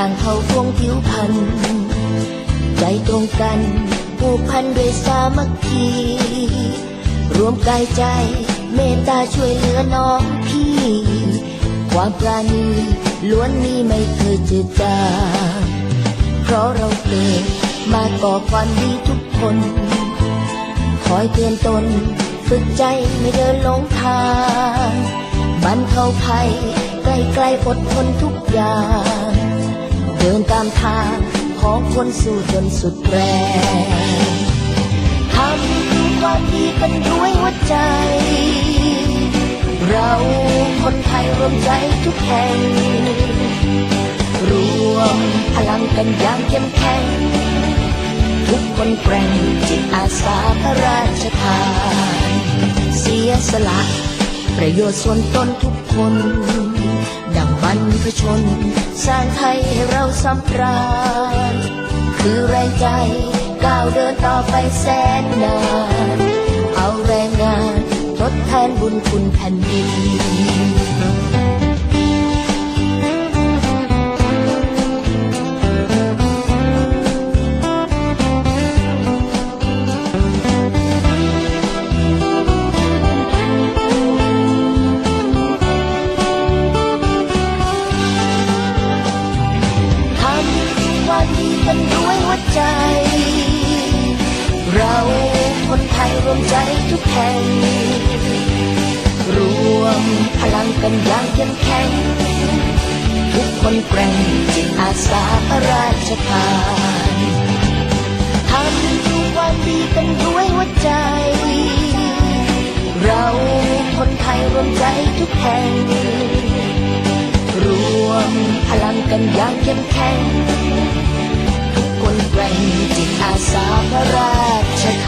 ต่างเขาพวงผิวพันธุ์ใจตรงกันผูกพันด้วยสามัคคี รวมกายใจเมตตาช่วยเหลือน้องพี่ ความปราณีล้วนมีไม่เคยจืดจางเพราะเราเกิดมาก่อความดีทุกคน คอยเตือนตน ฝึกใจไม่เดินหลงทางบรรเทาภัยใกล้ๆอดทนทุกอย่าง คนสู้จนสุดแรงทำความดีกันด้วยหัวใจ เราคนไทยรวมใจทุกแห่ง รวมพลังกันอย่างเข้มแข็ง ทุกคนแกร่งจิตอาสาพระราชทาน เสียสละ ประโยชน์ส่วนตนทุกคนดังบรรพชน สร้างไทยให้เราสำราญ คือแรงใจก้าวเดินต่อไปแสนนาน เอาแรงงานทดแทนบุญคุณแผ่นดินทำความดีกัน ใจ เราคนไทยรวมใจทุกแห่ง รวมพลังกันอย่างเข้มแข็ง ทุกคนแกร่งจิตอาสาพระราชทานทำความดีกันด้วยหัวใจ เราคนไทยรวมใจทุกแห่ง รวมพลังกันอย่างเข้มแข็ง นแกร่งจิตอาสาพระราชทา